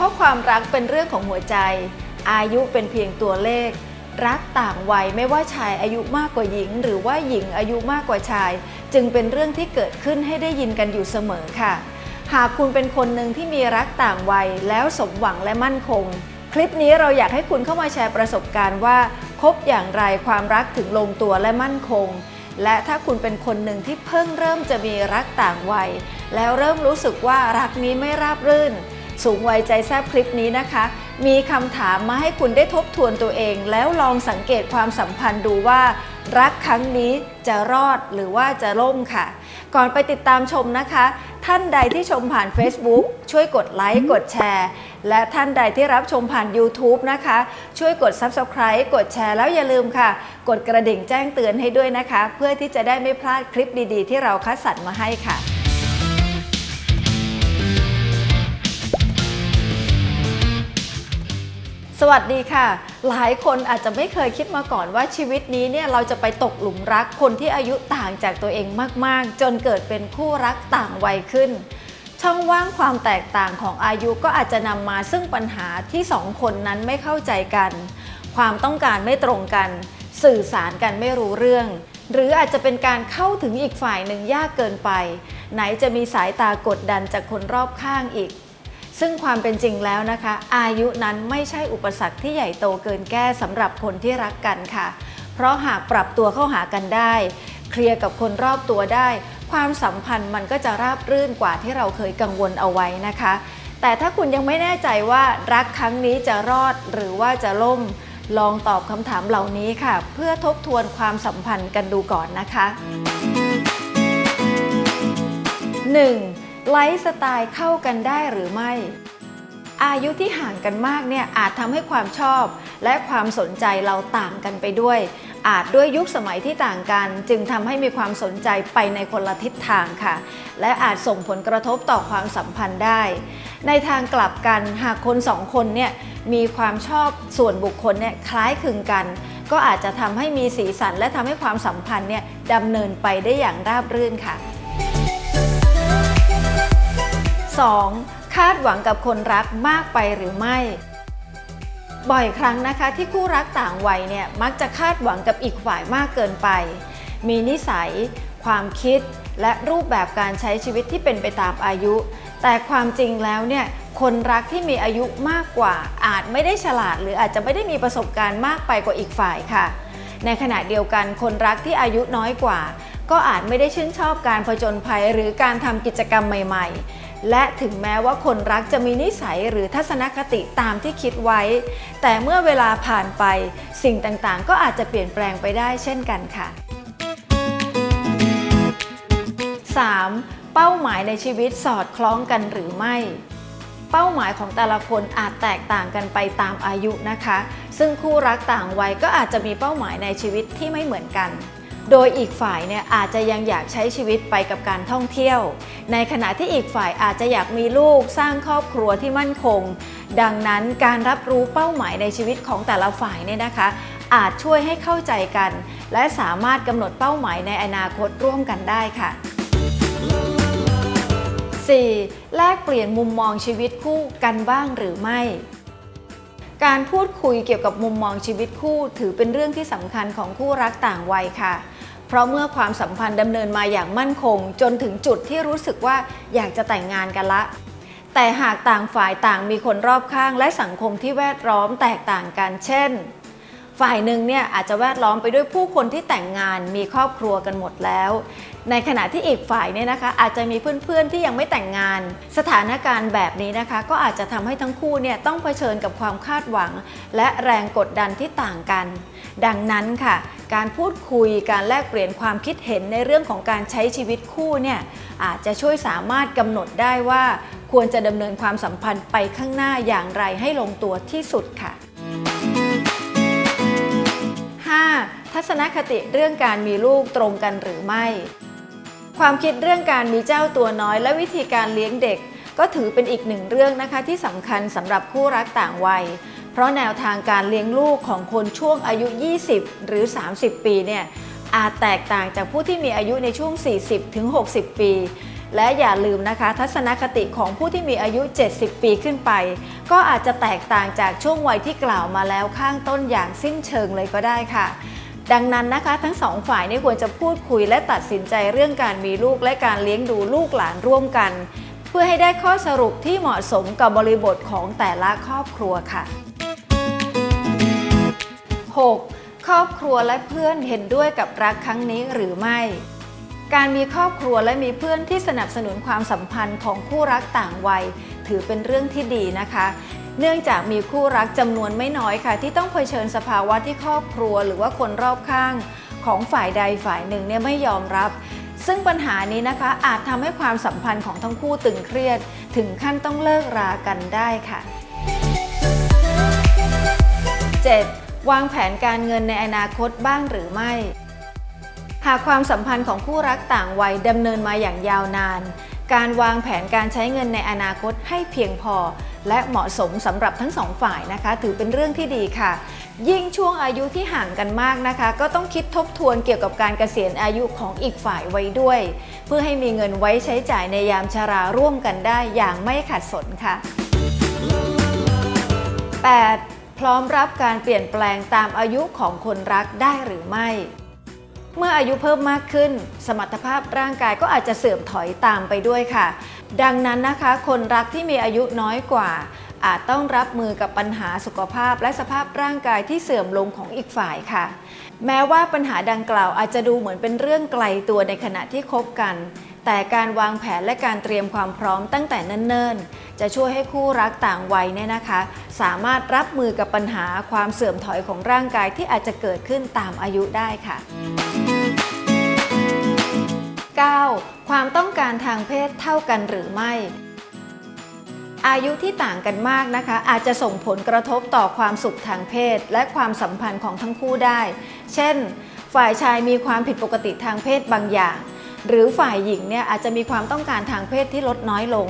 ราะความรักเป็นเรื่องของหัวใจ อายุเป็นเพียงตัวเลข รักต่างวัยไม่ว่าชายอายุมากกว่าหญิง หรือว่าหญิงอายุมากกว่าชาย จึงเป็นเรื่องที่เกิดขึ้นให้ได้ยินกันอยู่เสมอค่ะ หากคุณเป็นคนหนึ่งที่มีรักต่างวัยแล้วสมหวังและมั่นคง คลิปนี้เราอยากให้คุณเข้ามาแชร์ประสบการณ์ว่าคบอย่างไรความรักถึงลงตัวและมั่นคง และถ้าคุณเป็นคนหนึ่งที่เพิ่งเริ่มจะมีรักต่างวัย แล้วเริ่มรู้สึกว่ารักนี้ไม่ราบรื่น สูงวัยใจแซบคลิปนี้นะคะ มีคำถามมาให้คุณได้ทบทวนตัวเอง แล้วลองสังเกตความสัมพันธ์ดูว่า รักครั้งนี้จะรอดหรือว่าจะล่มค่ะ ก่อนไปติดตามชมนะคะ ท่านใดที่ชมผ่าน Facebook ช่วยกดไลค์กดแชร์และท่านใดที่รับชมผ่าน YouTube นะคะ ช่วยกด Subscribe กดแชร์แล้วอย่าลืมค่ะ กดกระดิ่งแจ้งเตือนให้ด้วยนะคะ เพื่อที่จะได้ไม่พลาดคลิปดีๆ ที่เราคัดสรรมาให้ค่ะ สวัสดีค่ะ หลายคนอาจจะไม่เคยคิดมาก่อนว่าชีวิตนี้เนี่ยเราจะไปตกหลุมรักคนที่อายุต่างจากตัวเองมาก ๆ จนเกิดเป็นคู่รักต่างวัยขึ้น ช่องว่างความแตกต่างของอายุก็อาจจะนำมาซึ่งปัญหาที่สองคนนั้นไม่เข้าใจกัน ความต้องการไม่ตรงกัน สื่อสารกันไม่รู้เรื่อง หรืออาจจะเป็นการเข้าถึงอีกฝ่ายหนึ่งยากเกินไป ไหนจะมีสายตากดดันจากคนรอบข้างอีก ซึ่งความเป็นจริงแล้วนะคะ อายุนั้นไม่ใช่อุปสรรคที่ใหญ่โตเกินแก้สำหรับคนที่รักกันค่ะ เพราะหากปรับตัวเข้าหากันได้ เคลียร์กับคนรอบตัวได้ ความสัมพันธ์มันก็จะราบรื่นกว่าที่เราเคยกังวลเอาไว้นะคะ แต่ถ้าคุณยังไม่แน่ใจว่ารักครั้งนี้จะรอดหรือว่าจะล่ม ลองตอบคำถามเหล่านี้ค่ะ เพื่อทบทวนความสัมพันธ์กันดูก่อนนะคะ 1. ไลฟ์สไตล์เข้ากันได้หรือไม่ อายุที่ห่างกันมากเนี่ยอาจทำให้ความชอบ และความสนใจเราต่างกันไปด้วย อาจด้วยยุคสมัยที่ต่างกัน จึงทำให้มีความสนใจไปในคนละทิศทางค่ะ และอาจส่งผลกระทบต่อความสัมพันธ์ได้ ในทางกลับกันหากคนสองคนเนี่ยมีความชอบส่วนบุคคลเนี่ยคล้ายคลึงกัน ก็อาจจะทำให้มีสีสันและทำให้ความสัมพันธ์เนี่ยดำเนินไปได้อย่างราบรื่นค่ะ 2. คาดหวังกับคนรักมากไปหรือไม่ บ่อยครั้งนะคะที่คู่รักต่างวัยเนี่ยมักจะคาดหวังกับอีกฝ่ายมากเกินไป มีนิสัย ความคิด และรูปแบบการใช้ชีวิตที่เป็นไปตามอายุ แต่ความจริงแล้วเนี่ยคนรักที่มีอายุมากกว่า อาจไม่ได้ฉลาด หรืออาจจะไม่ได้มีประสบการณ์มากไปกว่าอีกฝ่ายค่ะ ในขณะเดียวกันคนรักที่อายุน้อยกว่า ก็อาจไม่ได้ชื่นชอบการผจญภัยหรือการทำกิจกรรมใหม่ ๆ และถึงแม้ว่าคนรักจะมีนิสัยหรือทัศนคติตามที่คิดไว้ แต่เมื่อเวลาผ่านไป สิ่งต่างๆ ก็อาจจะเปลี่ยนแปลงไปได้เช่นกันค่ะ 3. เป้าหมายในชีวิตสอดคล้องกันหรือไม่ เป้าหมายของแต่ละคนอาจแตกต่างกันไปตามอายุนะคะ ซึ่งคู่รักต่างวัยก็อาจจะมีเป้าหมายในชีวิตที่ไม่เหมือนกัน โดยอีกฝ่ายเนี่ยอาจจะยังอยากใช้ชีวิตไปกับการท่องเที่ยว ในขณะที่อีกฝ่ายอาจจะอยากมีลูกสร้างครอบครัวที่มั่นคง ดังนั้นการรับรู้เป้าหมายในชีวิตของแต่ละฝ่ายเนี่ยนะคะ อาจช่วยให้เข้าใจกัน และสามารถกำหนดเป้าหมายในอนาคตร่วมกันได้ค่ะ 4. แลกเปลี่ยนมุมมองชีวิตคู่กันบ้างหรือไม่ การพูดคุยเกี่ยวกับมุมมองชีวิตคู่ ถือเป็นเรื่องที่สำคัญของคู่รักต่างวัยค่ะ เพราะเมื่อความสัมพันธ์ดำเนินมาอย่างมั่นคง จนถึงจุดที่รู้สึกว่าอยากจะแต่งงานกันละ แต่หากต่างฝ่ายต่างมีคนรอบข้างและสังคมที่แวดล้อมแตกต่างกัน เช่น ฝ่ายหนึ่งเนี่ยอาจจะแวดล้อมไปด้วยผู้คนที่แต่งงานมีครอบครัวกันหมดแล้ว ในขณะที่อีกฝ่ายเนี่ยนะคะอาจจะมีเพื่อนๆที่ยังไม่แต่งงาน สถานการณ์แบบนี้นะคะ ก็อาจจะทำให้ทั้งคู่เนี่ยต้องเผชิญกับความคาดหวัง และแรงกดดันที่ต่างกัน ดังนั้นค่ะ การพูดคุยการแลกเปลี่ยนความคิดเห็นในเรื่องของการใช้ชีวิตคู่เนี่ยอาจจะช่วยสามารถกำหนดได้ว่า ควรจะดำเนินความสัมพันธ์ไปข้างหน้าอย่างไรให้ลงตัวที่สุดค่ะ ทัศนคติเรื่องการมีลูกตรงกันหรือไม่ ความคิดเรื่องการมีเจ้าตัวน้อย และวิธีการเลี้ยงเด็ก ก็ถือเป็นอีกหนึ่งเรื่องนะคะที่สำคัญสำหรับคู่รักต่างวัย เพราะแนวทางการเลี้ยงลูกของคนช่วงอายุ 20 หรือ 30 ปีเนี่ยอาจแตกต่างจากผู้ที่มีอายุในช่วง 40ถึง60 ปี และอย่าลืมนะคะ ทัศนคติของผู้ที่มีอายุ 70 ปีขึ้นไป ก็อาจจะแตกต่างจากช่วงวัยที่กล่าวมาแล้วข้างต้นอย่างสิ้นเชิงเลยก็ได้ค่ะ ดังนั้นนะคะ ทั้งสองฝ่ายนี่ควรจะพูดคุยและตัดสินใจเรื่องการมีลูกและการเลี้ยงดูลูกหลานร่วมกัน เพื่อให้ได้ข้อสรุปที่เหมาะสมกับบริบทของแต่ละครอบครัวค่ะ 6. ครอบครัวและเพื่อนเห็นด้วยกับรักครั้งนี้หรือไม่ การมีครอบครัวและมีเพื่อนที่สนับสนุนความสัมพันธ์ของคู่รักต่างวัย ถือเป็นเรื่องที่ดีนะคะ เนื่องจากมีคู่รักจำนวนไม่น้อยค่ะ ที่ต้องเผชิญสภาวะที่ครอบครัว หรือว่าคนรอบข้างของฝ่ายใดฝ่ายหนึ่งเนี่ยไม่ยอมรับ ซึ่งปัญหานี้นะคะอาจทำให้ความสัมพันธ์ของทั้งคู่ตึงเครียด ถึงขั้นต้องเลิกรากันได้ค่ะ 7. วางแผนการเงินในอนาคตบ้างหรือไม่ หากความสัมพันธ์ของคู่รักต่างวัยดำเนินมาอย่างยาวนาน การวางแผนการใช้เงินในอนาคตให้เพียงพอ และเหมาะสมสำหรับทั้งสองฝ่ายนะคะ ถือเป็นเรื่องที่ดีค่ะ ยิ่งช่วงอายุที่ห่างกันมากนะคะ ก็ต้องคิดทบทวนเกี่ยวกับการเกษียณอายุของอีกฝ่ายไว้ด้วย เพื่อให้มีเงินไว้ใช้จ่ายในยามชาราร่วมกันได้อย่างไม่ขัดสนค่ะ 8. พร้อมรับการเปลี่ยนแปลงตามอายุของคนรักได้หรือไม่ เมื่ออายุเพิ่มมากขึ้น สมรรถภาพร่างกายก็อาจจะเสื่อมถอยตามไปด้วยค่ะ ดังนั้นนะคะ คนรักที่มีอายุน้อยกว่า อาจต้องรับมือกับปัญหาสุขภาพและสภาพร่างกายที่เสื่อมลงของอีกฝ่ายค่ะ แม้ว่าปัญหาดังกล่าวอาจจะดูเหมือนเป็นเรื่องไกลตัวในขณะที่คบกัน แต่การวางแผนและการเตรียมความพร้อมตั้งแต่เนิ่นๆ จะช่วยให้คู่รักต่างวัยเนี่ยนะคะ สามารถรับมือกับปัญหาความเสื่อมถอยของร่างกายที่อาจจะเกิดขึ้นตามอายุได้ค่ะ 9. ความต้องการทางเพศเท่ากันหรือไม่ อายุที่ต่างกันมากนะคะ อาจจะส่งผลกระทบต่อความสุขทางเพศ และความสัมพันธ์ของทั้งคู่ได้ เช่น ฝ่ายชายมีความผิดปกติทางเพศบางอย่าง หรือฝ่ายหญิงเนี่ยอาจจะมีความต้องการทางเพศที่ลดน้อยลง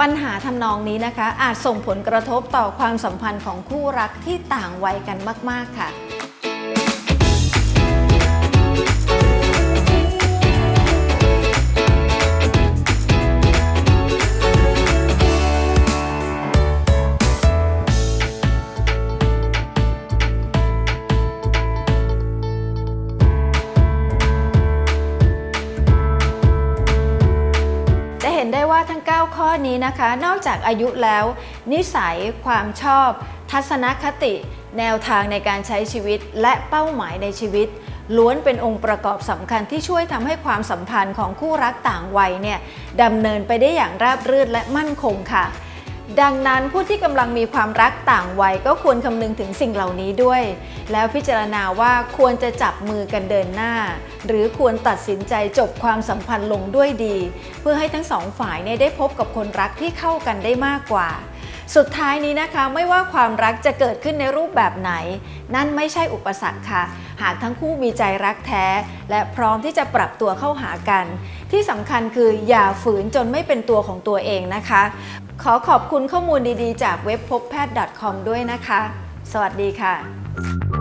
ปัญหาทำนองนี้นะคะ อาจส่งผลกระทบต่อความสัมพันธ์ของคู่รักที่ต่างวัยกันมาก ๆ ค่ะจะ ทั้ง 9 ข้อนี้นะคะ นอกจากอายุแล้ว นิสัยความชอบ ทัศนคติ แนวทางในการใช้ชีวิต และเป้าหมายในชีวิต ล้วนเป็นองค์ประกอบสำคัญที่ช่วยทำให้ความสัมพันธ์ของคู่รักต่างวัยเนี่ยดำเนินไปได้อย่างราบรื่นและมั่นคงค่ะ ดังนั้นผู้ที่กำลังมีความรักต่างวัยก็ควรคำนึงถึงสิ่งเหล่านี้ด้วย แล้วพิจารณาว่าควรจะจับมือกันเดินหน้า หรือควรตัดสินใจจบความสัมพันธ์ลงด้วยดี เพื่อให้ทั้งสองฝ่ายเนี่ยได้พบกับคนรักที่เข้ากันได้มากกว่า สุดท้ายนี้นะคะไม่ว่าความรักจะเกิดขึ้นในรูปแบบไหน นั่นไม่ใช่อุปสรรคค่ะ หากทั้งคู่มีใจรักแท้ และพร้อมที่จะปรับตัวเข้าหากัน ที่สำคัญคืออย่าฝืนจนไม่เป็นตัวของตัวเองนะคะ ขอขอบคุณข้อมูลดีๆ จากเว็บพบแพทย์ .com ด้วยนะคะ สวัสดีค่ะ